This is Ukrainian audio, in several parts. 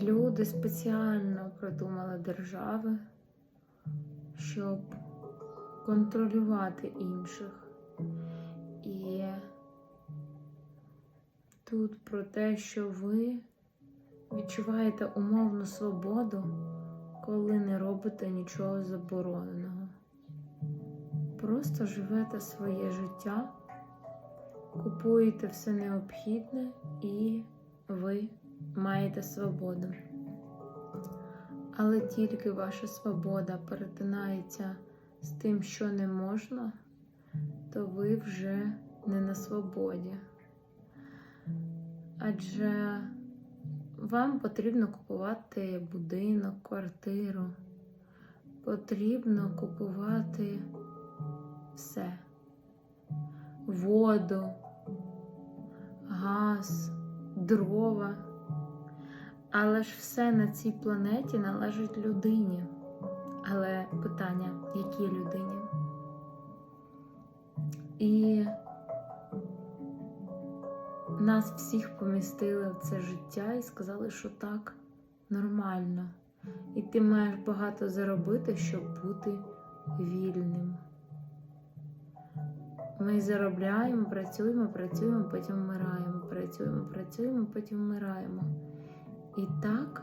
Люди спеціально придумали держави, щоб контролювати інших. І тут про те, що ви відчуваєте умовну свободу, коли не робите нічого забороненого. Просто живете своє життя, купуєте все необхідне і ви маєте свободу. Але тільки ваша свобода перетинається з тим, що не можна, то ви вже не на свободі. Адже вам потрібно купувати будинок, квартиру, потрібно купувати все: воду, газ, дрова. Але ж все на цій планеті належить людині. Але питання, якій людині? І нас всіх помістили в це життя і сказали, що так нормально. І ти маєш багато заробити, щоб бути вільним. Ми заробляємо, працюємо, працюємо, потім вмираємо, працюємо, працюємо, потім вмираємо. І так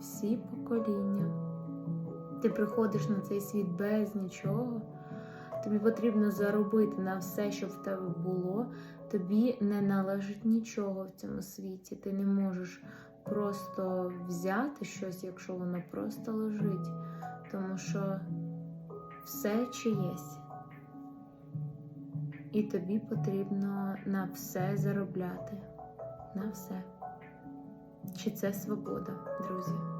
всі покоління. Ти приходиш на цей світ без нічого. Тобі потрібно заробити на все, що в тебе було. Тобі не належить нічого в цьому світі. Ти не можеш просто взяти щось, якщо воно просто лежить. Тому що все чиєсь. І тобі потрібно на все заробляти. На все. Чи це свобода, друзі?